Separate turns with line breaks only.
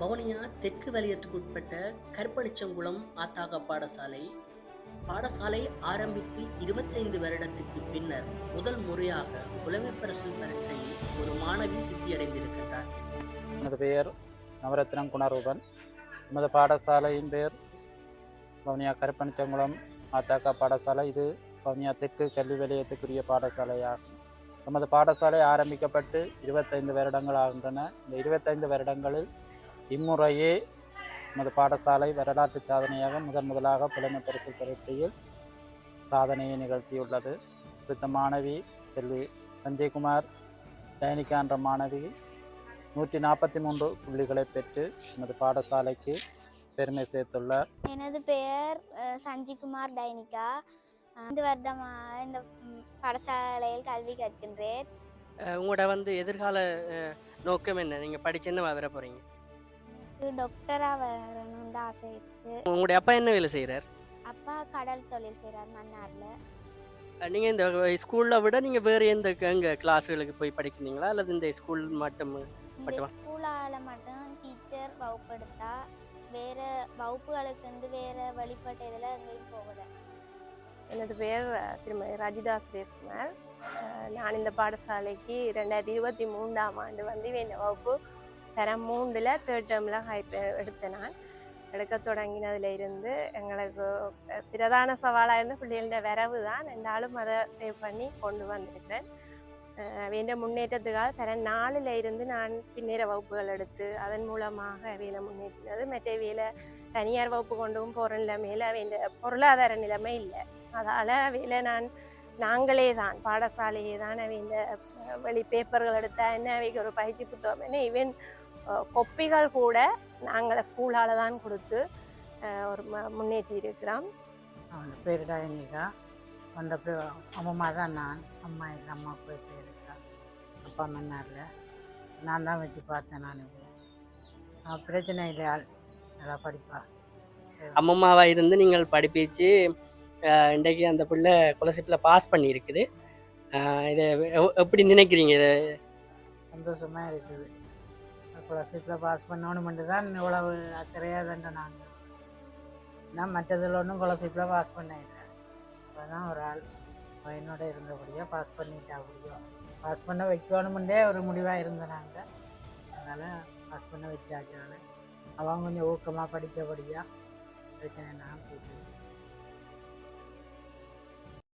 வவுனியா தெற்கு வலயத்துக்குட்பட்ட கற்பழிச்சங்குளம் ஆத்தாக பாடசாலை. பாடசாலை ஆரம்பித்து இருபத்தைந்து வருடத்துக்கு பின்னர் முதல் முறையாக புலமைப்பரிசு பரீட்சையில் ஒரு மாணவி சித்தியடைந்திருக்கின்றார்.
எனது பெயர் நவரத்னம் குணரூபன். நமது பாடசாலையின் பெயர் வவுனியா கருப்பணிச்சங்குளம் மாத்தாக்கா பாடசாலை. இது வவுனியா தெற்கு கல்வி வலயத்துக்குரிய பாடசாலையாகும். நமது பாடசாலை ஆரம்பிக்கப்பட்டு இருபத்தைந்து வருடங்கள் ஆகின்றன. இந்த இருபத்தைந்து வருடங்களில் இம்முறையே நமது பாடசாலை வரலாற்று சாதனையாக முதன் முதலாக புலமை பரிசு பரீட்சையில் சாதனையை நிகழ்த்தியுள்ளது. குறித்த மாணவி செல்வி சஞ்சய்குமார் டயனிகா என்ற மாணவி நூற்றி நாற்பத்தி மூன்று புள்ளிகளை பெற்று நமது பாடசாலைக்கு பெருமை சேர்த்துள்ளார்.
எனது பெயர் சஞ்சிகுமார் டைனிகா ஐந்து வருடமாக இந்த பாடசாலையில் கல்வி கற்கின்றேன்.
உங்களோட வந்து எதிர்கால நோக்கம் என்ன? நீங்கள் படிச்சு என்ன வர போகிறீங்க
டாக்டராக வரணும்னு ஆசை இருக்கு.
உங்களுடைய அப்பா என்ன வேலை செய்கிறார்
அப்பா கடல் தொழில் செய்கிறார் மன்னாரில்.
நீங்கள் இந்த ஸ்கூலில் விட நீங்கள் வேறு எந்த எங்கே கிளாஸுகளுக்கு போய் படிக்கிறீங்களா? அல்லது இந்த ஸ்கூல் மட்டும் மட்டுமா?
ஸ்கூலால் மட்டும் டீச்சர் வகுப்பு எடுத்தா வேறு வகுப்புகளுக்கு வந்து வேறு வழிபட்ட இதில் எங்கேயும் போகலை.
எனது அஹ், திருமதி ரஜிதா சுரேஷ்குமார் அஹ், நான் இந்த பாடசாலைக்கு ரெண்டாயிரத்தி இருபத்தி மூன்றாம் ஆண்டு வந்து இந்த வகுப்பு தரம் மூன்றில் தேர்ட் டேர்மில் ஹைப் எடுத்தேன் நான். எடுக்க தொடங்கினதுல இருந்து எங்களுக்கு பிரதான சவாலாக இருந்து பிள்ளைகளோட வரவு தான். ரெண்டாலும் அதை சேவ் பண்ணி கொண்டு வந்திருக்கிறேன். வேண்ட முன்னேற்றத்துக்காக தர நாளில் இருந்து நான் பின்னேற வகுப்புகள் எடுத்து அதன் மூலமாக வேலை முன்னேற்றினது. மற்ற வேலை தனியார் வகுப்பு கொண்டும் போகிற நிலைமையில் வேண்ட பொருளாதார நிலைமை இல்லை. அதால் வேலை நான் நாங்களே தான் பாடசாலையே தான் வேண்ட வெளி பேப்பர்கள் எடுத்தால் என்ன அவைக்கு ஒரு பயிற்சி புத்தகம் என்ன ஈவன் கொப்பிகள் கூட நாங்கள் ஸ்கூலால் தான் கொடுத்து ஒரு ம- முன்னேற்றி இருக்கிறோம்
அவன் பேர் டயனிகா அந்த பேர் அம்மா தான் நான். அம்மா இல்லை அம்மா போயிட்டு இருக்கா அப்பா மன்னாரில் நான் தான் வச்சு பார்த்தேன் நான். இவளை. அவன் பிரச்சனை இல்லை ஆள் நல்லா படிப்பா.
அம்மம்மாவாக இருந்து நீங்கள் படிப்பிச்சு இன்றைக்கு அந்த பிள்ளை ஸ்காலர்ஷிப்பில் பாஸ் பண்ணியிருக்குது. இதை எவ்- எப்படி நினைக்கிறீங்க இதை?
சந்தோஷமாக இருக்குது. ஸ்காலர்ஷிப்பில் பாஸ் பண்ணணுமெண்டு தான் இவ்வளவு அக்கறையாக தண்டை நாங்கள் நான் மற்றதில் ஒன்றும் ஸ்காலர்ஷிப்பில் பாஸ் பண்ண இல்லை இப்போ தான் ஒரு ஆள் பையனோட இருந்தபடியாக பாஸ் பண்ணிட்டா அப்படியோ. பாஸ் பண்ண வைக்கணுமெண்டே ஒரு முடிவாக இருந்தேன் நாங்கள் அதனால் பாஸ் பண்ண வச்சாச்சு அவன் கொஞ்சம் ஊக்கமாக படிக்கபடியாக பிரச்சனை நான் போயிட்டு